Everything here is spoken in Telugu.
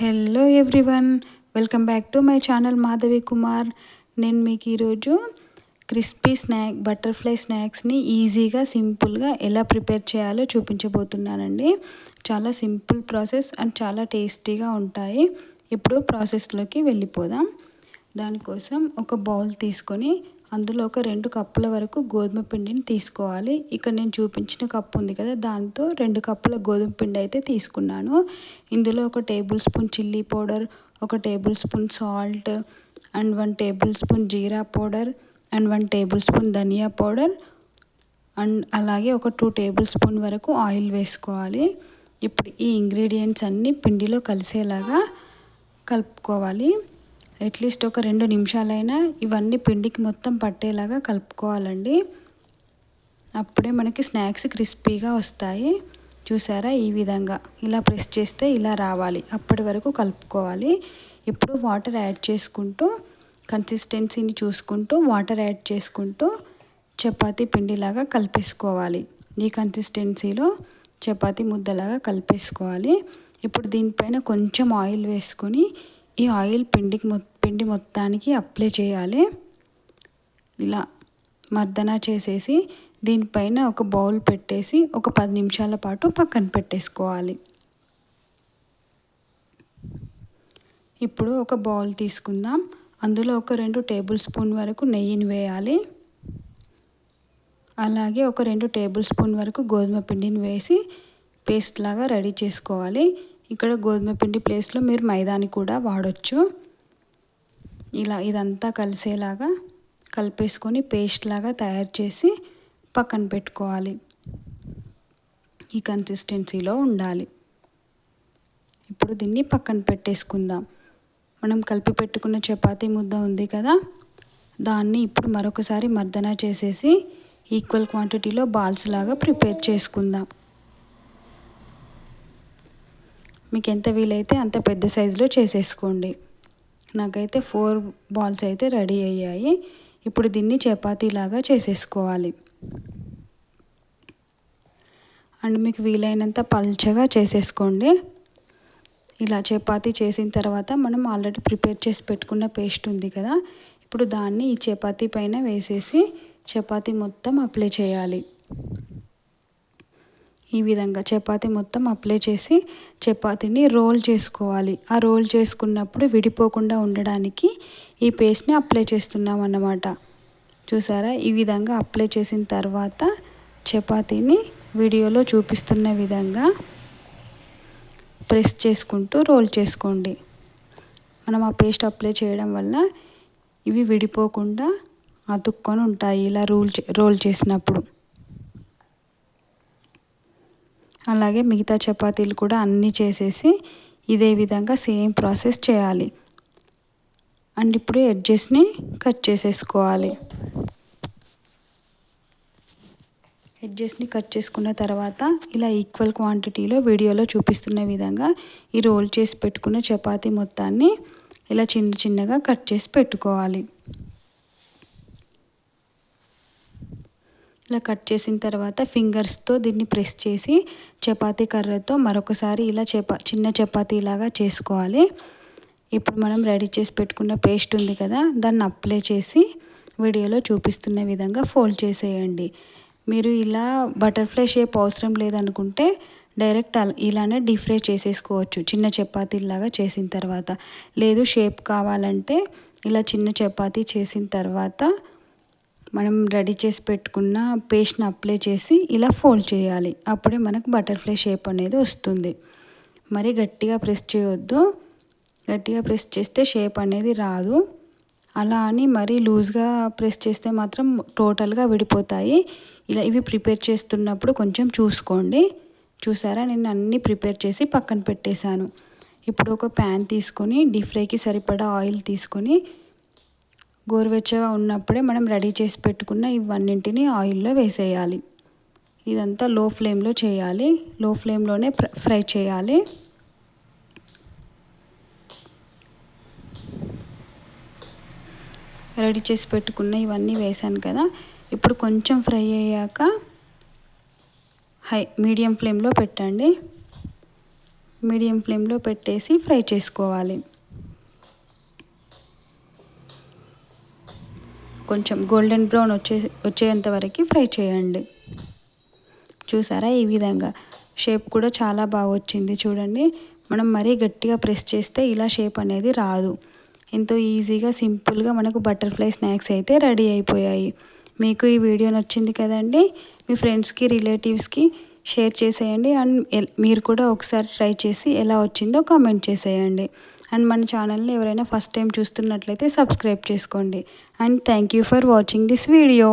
Hello everyone welcome back to my channel Madhavi Kumar నేను మీకు ఈరోజు క్రిస్పీ స్నాక్ బటర్ఫ్లై స్నాక్స్ని ఈజీగా సింపుల్గా ఎలా ప్రిపేర్ చేయాలో చూపించబోతున్నానండి. చాలా సింపుల్ ప్రాసెస్ అండ్ చాలా టేస్టీగా ఉంటాయి. ఇప్పుడు ప్రాసెస్లోకి వెళ్ళిపోదాం. దానికోసం ఒక బౌల్ తీసుకొని అందులో ఒక రెండు కప్పుల వరకు గోధుమ పిండిని తీసుకోవాలి. ఇక్కడ నేను చూపించిన కప్పు ఉంది కదా దాంతో రెండు కప్పుల గోధుమ పిండి అయితే తీసుకున్నాను. ఇందులో ఒక టేబుల్ స్పూన్ చిల్లీ పౌడర్ ఒక tablespoon salt and one tablespoon jeera powder and one tablespoon dhania powder and అలాగే ఒక టూ టేబుల్ స్పూన్ వరకు ఆయిల్ వేసుకోవాలి. ఇప్పుడు ఈ ఇంగ్రీడియంట్స్ అన్నీ పిండిలో కలిసేలాగా కలుపుకోవాలి. అట్లీస్ట్ ఒక రెండు నిమిషాలైనా ఇవన్నీ పిండికి మొత్తం పట్టేలాగా కలుపుకోవాలండి. అప్పుడే మనకి స్నాక్స్ క్రిస్పీగా వస్తాయి. చూసారా? ఈ విధంగా ఇలా ప్రెస్ చేస్తే ఇలా రావాలి. అప్పటి వరకు కలుపుకోవాలి. ఇప్పుడు వాటర్ యాడ్ చేసుకుంటూ కన్సిస్టెన్సీని చూసుకుంటూ వాటర్ యాడ్ చేసుకుంటూ చపాతీ పిండిలాగా కలిపేసుకోవాలి. ఈ కన్సిస్టెన్సీలో చపాతీ ముద్దలాగా కలిపేసుకోవాలి. ఇప్పుడు దీనిపైన కొంచెం ఆయిల్ వేసుకొని ఈ ఆయిల్ పిండికి మొత్తం పిండి మొత్తానికి అప్లై చేయాలి. ఇలా మర్దన చేసేసి దీనిపైన ఒక బౌల్ పెట్టేసి ఒక పది నిమిషాల పాటు పక్కన పెట్టేసుకోవాలి. ఇప్పుడు ఒక బౌల్ తీసుకుందాం. అందులో ఒక రెండు టేబుల్ స్పూన్ వరకు నెయ్యిని వేయాలి. అలాగే ఒక రెండు టేబుల్ స్పూన్ వరకు గోధుమ పిండిని వేసి పేస్ట్ లాగా రెడీ చేసుకోవాలి. ఇక్కడ గోధుమ పిండి ప్లేస్లో మీరు మైదాని కూడా వాడచ్చు. ఇలా ఇదంతా కలిసేలాగా కలిపేసుకొని పేస్ట్ లాగా తయారు చేసి పక్కన పెట్టుకోవాలి. ఈ కన్సిస్టెన్సీలో ఉండాలి. ఇప్పుడు దీన్ని పక్కన పెట్టేసుకుందాం. మనం కలిపి పెట్టుకున్న చపాతీ ముద్ద ఉంది కదా దాన్ని ఇప్పుడు మరొకసారి మర్దన చేసేసి ఈక్వల్ క్వాంటిటీలో బాల్స్ లాగా ప్రిపేర్ చేసుకుందాం. మీకు ఎంత వీలైతే అంత పెద్ద సైజులో చేసేసుకోండి. నాకైతే ఫోర్ బాల్స్ అయితే రెడీ అయ్యాయి. ఇప్పుడు దీన్ని చపాతీలాగా చేసేసుకోవాలి. అండ్ మీకు వీలైనంత పల్చగా చేసేసుకోండి. ఇలా చపాతీ చేసిన తర్వాత మనం ఆల్రెడీ ప్రిపేర్ చేసి పెట్టుకున్న పేస్ట్ ఉంది కదా. ఇప్పుడు దాన్ని ఈ చపాతీ పైన వేసేసి చపాతీ మొత్తం అప్లై చేయాలి. ఈ విధంగా చపాతి మొత్తం అప్లై చేసి చపాతీని రోల్ చేసుకోవాలి. ఆ రోల్ చేసుకున్నప్పుడు విడిపోకుండా ఉండడానికి ఈ పేస్ట్ని అప్లై చేస్తున్నాం అన్నమాట చూసారా? ఈ విధంగా అప్లై చేసిన తర్వాత చపాతీని వీడియోలో చూపిస్తున్న విధంగా ప్రెస్ చేసుకుంటూ రోల్ చేసుకోండి. మనం ఆ పేస్ట్ అప్లై చేయడం వల్ల ఇవి విడిపోకుండా అతుక్కొని ఉంటాయి ఇలా రోల్ రోల్ చేసినప్పుడు. అలాగే మిగతా చపాతీలు కూడా అన్నీ చేసేసి ఇదే విధంగా సేమ్ ప్రాసెస్ చేయాలి. అండ్ ఇప్పుడు ఎడ్జెస్ని కట్ చేసేసుకోవాలి. ఎడ్జెస్ని కట్ చేసుకున్న తర్వాత ఇలా ఈక్వల్ క్వాంటిటీలో వీడియోలో చూపిస్తున్న విధంగా ఈ రోల్ చేసి పెట్టుకున్న చపాతీ మొత్తాన్ని ఇలా చిన్న చిన్నగా కట్ చేసి పెట్టుకోవాలి. ఇలా కట్ చేసిన తర్వాత ఫింగర్స్తో దీన్ని ప్రెస్ చేసి చపాతీ కర్రతో మరొకసారి ఇలా చపా చిన్న చపాతీలాగా చేసుకోవాలి. ఇప్పుడు మనం రెడీ చేసి పెట్టుకున్న పేస్ట్ ఉంది కదా దాన్ని అప్లై చేసి వీడియోలో చూపిస్తున్న విధంగా ఫోల్డ్ చేసేయండి. మీరు ఇలా బటర్ఫ్లై షేప్ అవసరం లేదనుకుంటే డైరెక్ట్ ఇలానే డీప్ ఫ్రై చేసేసుకోవచ్చు చిన్న చపాతీలాగా చేసిన తర్వాత. లేదు షేప్ కావాలంటే ఇలా చిన్న చపాతీ చేసిన తర్వాత మనం రెడీ చేసి పెట్టుకున్న పేస్ట్ని అప్లై చేసి ఇలా ఫోల్డ్ చేయాలి. అప్పుడే మనకు బటర్ఫ్లై షేప్ అనేది వస్తుంది. మరి గట్టిగా ప్రెస్ చేయొద్దు. గట్టిగా ప్రెస్ చేస్తే షేప్ అనేది రాదు. అలా అని మరీ లూజ్గా ప్రెస్ చేస్తే మాత్రం టోటల్గా విడిపోతాయి. ఇలా ఇవి ప్రిపేర్ చేస్తున్నప్పుడు కొంచెం చూసుకోండి. చూసారా? నేను అన్నీ ప్రిపేర్ చేసి పక్కన పెట్టేశాను. ఇప్పుడు ఒక ప్యాన్ తీసుకొని డీప్ ఫ్రైకి సరిపడా ఆయిల్ తీసుకొని గోరువెచ్చగా ఉన్నప్పుడే మనం రెడీ చేసి పెట్టుకున్న ఇవన్నింటిని ఆయిల్లో వేసేయాలి. ఇదంతా లో ఫ్లేమ్లో చేయాలి. లో ఫ్లేమ్లోనే ఫ్రై చేయాలి. రెడీ చేసి పెట్టుకున్న ఇవన్నీ వేసాను కదా. ఇప్పుడు కొంచెం ఫ్రై అయ్యాక హై మీడియం ఫ్లేమ్లో పెట్టండి. మీడియం ఫ్లేమ్లో పెట్టేసి ఫ్రై చేసుకోవాలి. కొంచెం గోల్డెన్ బ్రౌన్ వచ్చే వచ్చేంత వరకు ఫ్రై చేయండి. చూసారా? ఈ విధంగా. షేప్ కూడా చాలా బాగా వచ్చింది చూడండి. మనం మరీ గట్టిగా ప్రెస్ చేస్తే ఇలా షేప్ అనేది రాదు. ఎంతో ఈజీగా సింపుల్గా మనకు బటర్ఫ్లై స్నాక్స్ అయితే రెడీ అయిపోయాయి. మీకు ఈ వీడియో నచ్చింది కదండి? మీ ఫ్రెండ్స్కి రిలేటివ్స్కి షేర్ చేసేయండి. అండ్ మీరు కూడా ఒకసారి ట్రై చేసి ఎలా వచ్చిందో కామెంట్ చేసేయండి. అండ్ మన ఛానల్ని ఎవరైనా ఫస్ట్ టైం చూస్తున్నట్లయితే సబ్స్క్రైబ్ చేసుకోండి. And thank you for watching this video